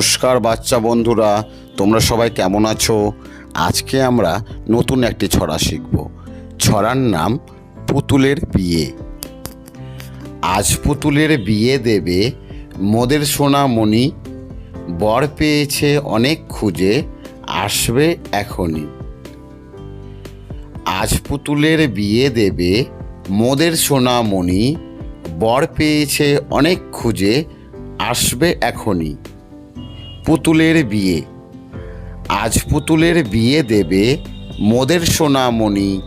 নমস্কার বাচ্চা বন্ধুরা, তোমরা সবাই কেমন আছো? আজকে আমরা নতুন একটি ছড়া শিখব। ছড়ার নাম পুতুলের বিয়ে। আজ পুতুলের বিয়ে দেবে মোদের সোনামণি। বর পেয়েছে অনেক খুঁজে, আসবে এখনই। আজ পুতুলের বিয়ে দেবে মোদের সোনামণি। বর পেয়েছে অনেক খুঁজে, আসবে এখনই। পুতুলের বিয়ে। আজ পুতুলের বিয়ে দেবে মোদের সোনামণি।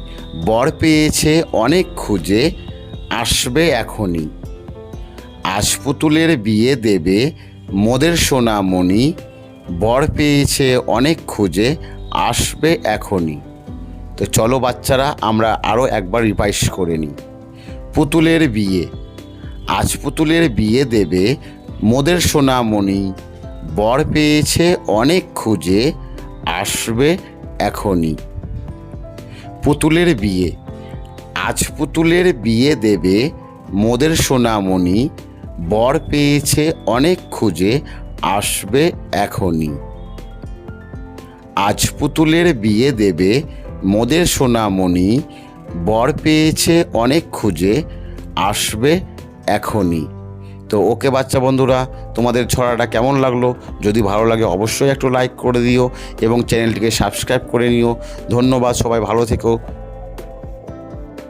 বর পেয়েছে অনেক খুঁজে, আসবে এখনই। আজ পুতুলের বিয়ে দেবে মোদের সোনামণি। বর পেয়েছে অনেক খুঁজে, আসবে এখনই। তো চলো বাচ্চারা, আমরা আরও একবার রিভাইস করে নিই। পুতুলের বিয়ে। আজ পুতুলের বিয়ে দেবে মোদের সোনামণি। বর পেয়েছে অনেক খুঁজে, আসবে এখনই। পুতুলের বিয়ে। আজ পুতুলের বিয়ে দেবে মোদের সোনামণি। বর পেয়েছে অনেক খুঁজে, আসবে এখনই। আজ পুতুলের বিয়ে দেবে মোদের সোনামণি। বর পেয়েছে অনেক খুঁজে, আসবে এখনই। তো ওকে বাচ্চা বন্ধুরা, তোমাদের ছড়াটা কেমন লাগল? যদি ভালো লাগে অবশ্যই একটু লাইক করে দিও এবং চ্যানেলটিকে সাবস্ক্রাইব করে নিও। ধন্যবাদ, সবাই ভালো থেকো।